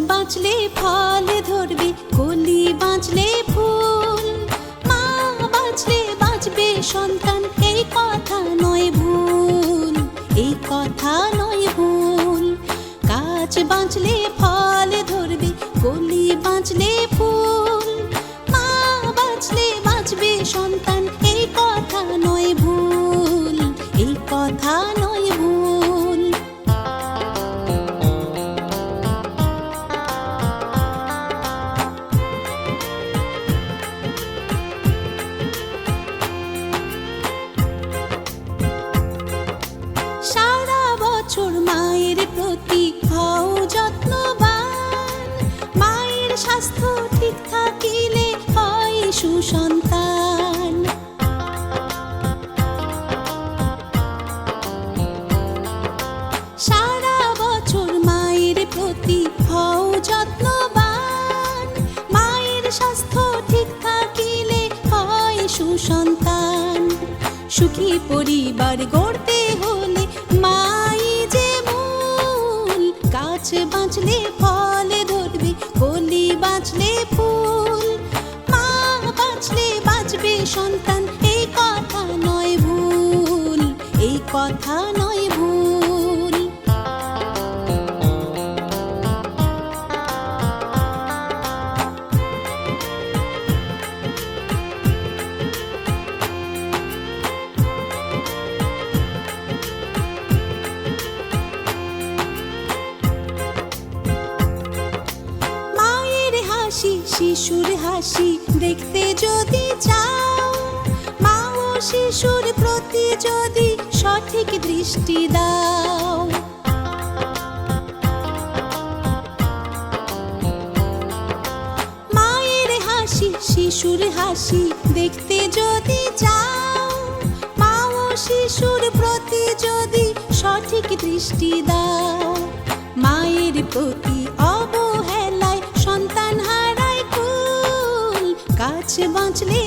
বাঁচলে ফল ধরবে, কলি বাঁচলে ফুল। মা বাঁচলে বাঁচবে সন্তান, এই কথা নয় ভুল, এই কথা নয় ভুল। গাছ বাঁচলে ফল ধরবে, কলি বাঁচলে ফুল। প্রতি হও যত্নবান। মায়ের স্বাস্থ্য ঠিক থাকিলে হয় সুসন্তান। সারা বছর মায়ের প্রতি হও যত্নবান। মায়ের স্বাস্থ্য ঠিক থাকিলে হয় সুসন্তান। সুখী পরিবার গড়তে হলে মূল গাছ বাঁচলে ফল ধরবে, কলি বাঁচলে ফুল। মা বাঁচলে বাঁচবে সন্তান, এই কথা নয় ভুল, এই কথা নয় শিশুর হাসি দেখতে যদি চাও মা ও শিশুর প্রতি যদি সঠিক দৃষ্টি দাও। মায়ের হাসি, শিশুর হাসি দেখতে যদি চাও মা ও শিশুর প্রতি যদি সঠিক দৃষ্টি দাও, মায়ের প্রতি বাঁচলে